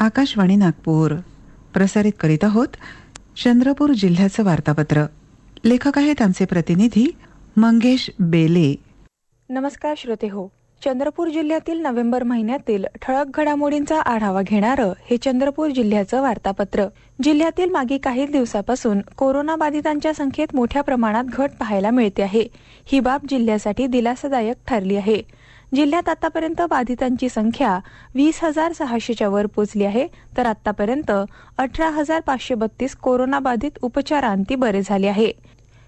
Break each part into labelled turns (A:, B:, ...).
A: आकाशवाणी नागपूर. प्रसारित करीत आहोत चंद्रपूर जिल्ह्याचं वार्तापत्र. लेखक आहेत आमचे प्रतिनिधी मंगेश बेले.
B: नमस्कार श्रोते हो. चंद्रपूर जिल्ह्यातील नोव्हेंबर महिन्यातील ठळक घडामोडींचा आढावा घेणारं हे चंद्रपूर जिल्ह्याचं वार्तापत्र. जिल्ह्यातील मागील काही दिवसापासून कोरोना बाधितांच्या संख्येत मोठ्या प्रमाणात घट पाहायला मिळते आहे. ही बाब जिल्ह्यासाठी दिलासादायक ठरली आहे. जिल्ह्यात आतापर्यंत बाधितांची संख्या वीस हजार सहाशेच्या वर पोहोचली आहे. तर आतापर्यंत अठरा हजार पाचशे बत्तीस कोरोनाबाधित उपचारांती बरे झाले आहे.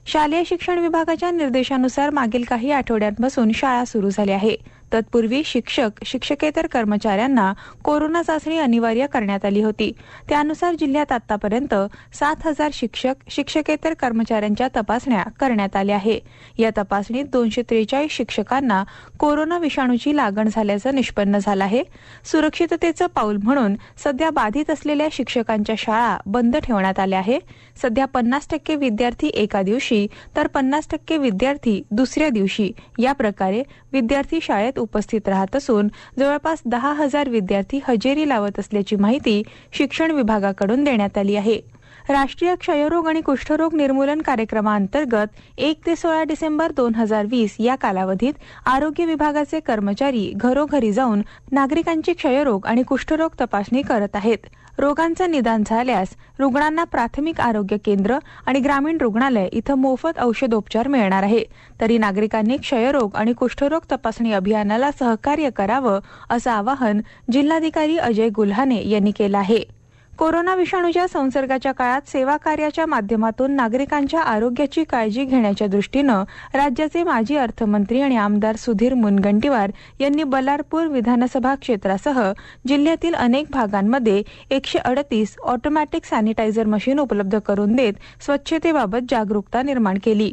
B: शालेय शिक्षण विभागाच्या निर्देशानुसार मागील काही आठवड्यांपासून शाळा सुरू झाल्या आहे. तत्पूर्वी शिक्षक शिक्षकेतर कर्मचाऱ्यांना कोरोना चाचणी अनिवार्य करण्यात आली होती. त्यानुसार जिल्ह्यात आतापर्यंत सात हजार शिक्षक शिक्षकेतर कर्मचाऱ्यांच्या तपासण्या करण्यात आल्या आहे. या तपासणीत दोनशे त्रेचाळीस शिक्षकांना कोरोना विषाणूची लागण झाल्याचं निष्पन्न झालं आहे. सुरक्षिततेचं पाऊल म्हणून सध्या बाधित असलेल्या शिक्षकांच्या शाळा बंद ठेवण्यात आल्या आहे. सध्या पन्नास टक्के विद्यार्थी एका दिवशी तर पन्नास टक्के विद्यार्थी दुसऱ्या दिवशी या प्रकारे विद्यार्थी शाळेत उपस्थित राहत असून जवळपास दहा हजार विद्यार्थी हजेरी लावत असल्याची माहिती शिक्षण विभागाकडून देण्यात आली आहे. राष्ट्रीय क्षयरोग आणि कुष्ठरोग निर्मूलन कार्यक्रमाअंतर्गत एक ते सोळा डिसेंबर दोन हजार वीस या कालावधीत आरोग्य विभागाचे कर्मचारी घरोघरी जाऊन नागरिकांची क्षयरोग आणि कुष्ठरोग तपासणी करत आहेत. रोगांचं निदान झाल्यास रुग्णांना प्राथमिक आरोग्य केंद्र आणि ग्रामीण रुग्णालय इथं मोफत औषधोपचार मिळणार आहे. तरी नागरिकांनी क्षयरोग आणि कुष्ठरोग तपासणी अभियानाला सहकार्य करावं असं आवाहन जिल्हाधिकारी अजय गुल्हाने यांनी केलं आहे. कोरोना विषाणूच्या संसर्गाच्या काळात सेवा कार्याच्या माध्यमातून नागरिकांच्या आरोग्याची काळजी घेण्याच्या दृष्टीनं राज्याचे माजी अर्थमंत्री आणि आमदार सुधीर मुनगंटीवार यांनी बलारपूर विधानसभा क्षेत्रासह जिल्ह्यातील अनेक भागांमध्ये एकशे अडतीस ऑटोमॅटिक सॅनिटायझर मशीन उपलब्ध करून देत स्वच्छतेबाबत जागरूकता निर्माण केली.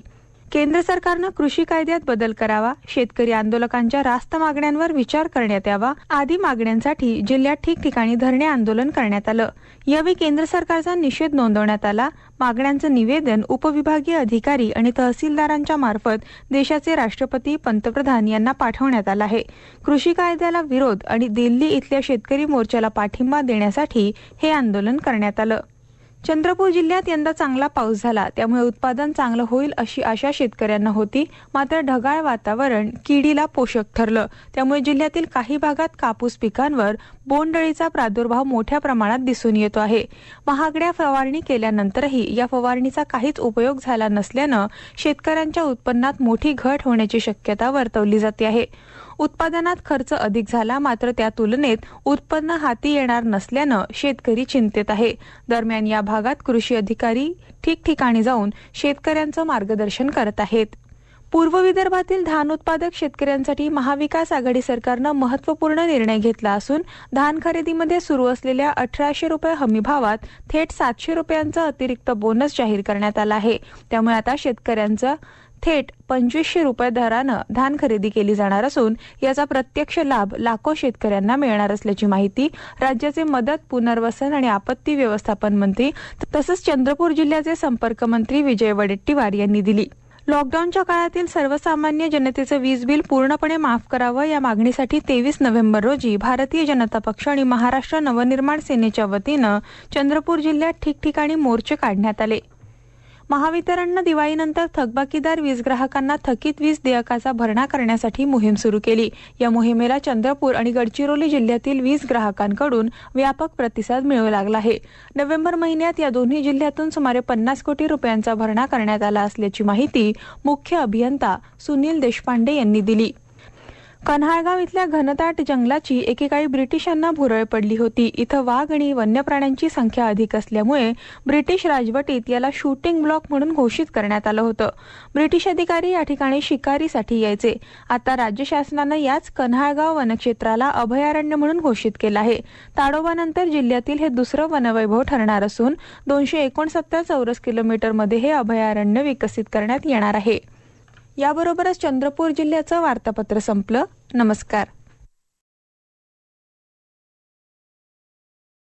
B: केंद्र सरकारनं कृषी कायद्यात बदल करावा शेतकरी आंदोलकांच्या रास्त मागण्यांवर विचार करण्यात यावा आदी मागण्यांसाठी जिल्ह्यात ठिकठिकाणी धरणे आंदोलन करण्यात आलं. यावेळी केंद्र सरकारचा निषेध नोंदवण्यात आला. मागण्यांचं निवेदन उपविभागीय अधिकारी आणि तहसीलदारांच्या मार्फत देशाचे राष्ट्रपती पंतप्रधान यांना पाठवण्यात आलं आहे. कृषी कायद्याला विरोध आणि दिल्ली इथल्या शेतकरी मोर्चाला पाठिंबा देण्यासाठी हे आंदोलन करण्यात आलं. चंद्रपूर जिल्ह्यात यंदा चांगला पाऊस झाला. त्यामुळे उत्पादन चांगलं होईल अशी आशा शेतकऱ्यांना होती. मात्र ढगाळ वातावरण किडीला पोषक ठरलं. त्यामुळे जिल्ह्यातील काही भागात कापूस पिकांवर बोंडअळीचा प्रादुर्भाव मोठ्या प्रमाणात दिसून येतो आहे. महागड्या फवारणी केल्यानंतरही या फवारणीचा काहीच उपयोग झाला नसल्यानं शेतकऱ्यांच्या उत्पन्नात मोठी घट होण्याची शक्यता वर्तवली जाते आहे. उत्पादनात खर्च अधिक झाला मात्र त्या तुलनेत उत्पन्न हाती येणार नसल्यानं शेतकरी चिंतेत आहे. दरम्यान या भागात कृषी अधिकारी ठिकठिकाणी जाऊन शेतकऱ्यांचं मार्गदर्शन करत आहेत. पूर्व विदर्भातील धान उत्पादक शेतकऱ्यांसाठी महाविकास आघाडी सरकारनं महत्त्वपूर्ण निर्णय घेतला असून धान खरेदीमध्ये सुरू असलेल्या अठराशे रुपये हमी भावात थेट सातशे रुपयांचा अतिरिक्त बोनस जाहीर करण्यात आला आहे. त्यामुळे आता शेतकऱ्यांचा थेट पंचवीसशे रुपये दरानं धान खरेदी केली जाणार असून याचा प्रत्यक्ष लाभ लाखो शेतकऱ्यांना मिळणार असल्याची माहिती राज्याचे मदत पुनर्वसन आणि आपत्ती व्यवस्थापन मंत्री तसंच चंद्रपूर जिल्ह्याचे संपर्क मंत्री विजय वडेट्टीवार यांनी दिली. लॉकडाऊनच्या काळातील सर्वसामान्य जनतेचं वीज बिल पूर्णपणे माफ करावं या मागणीसाठी तेवीस नोव्हेंबर रोजी भारतीय जनता पक्ष आणि महाराष्ट्र नवनिर्माण सेनेच्या वतीनं चंद्रपूर जिल्ह्यात ठिकठिकाणी मोर्चे काढण्यात आले. महावितरणनं दिवाळीनंतर थकबाकीदार वीज ग्राहकांना थकीत वीज देयकाचा भरणा करण्यासाठी मोहीम सुरू केली. या मोहिमेला चंद्रपूर आणि गडचिरोली जिल्ह्यातील वीज ग्राहकांकडून व्यापक प्रतिसाद मिळू लागला आहे. नोव्हेंबर महिन्यात या दोन्ही जिल्ह्यातून सुमारे पन्नास कोटी रुपयांचा भरणा करण्यात आला असल्याची माहिती मुख्य अभियंता सुनील देशपांडे यांनी दिली. कन्हाळगाव इथल्या घनदाट जंगलाची एकेकाळी ब्रिटिशांना भुरळ पडली होती. इथं वाघ आणि वन्य प्राण्यांची संख्या अधिक असल्यामुळे ब्रिटिश राजवटीत याला शूटिंग ब्लॉक म्हणून घोषित करण्यात आलं होतं. ब्रिटिश अधिकारी या ठिकाणी शिकारीसाठी यायचे. आता राज्य शासनानं याच कन्हाळगाव वनक्षेत्राला अभयारण्य म्हणून घोषित केलं आहे. ताडोबानंतर जिल्ह्यातील हे दुसरं वनवैभव ठरणार असून दोनशे एकोणसत्तर चौरस किलोमीटरमध्ये हे अभयारण्य विकसित करण्यात येणार आहे. याबरोबरच चंद्रपूर जिल्ह्याचं वार्तापत्र संपलं. नमस्कार.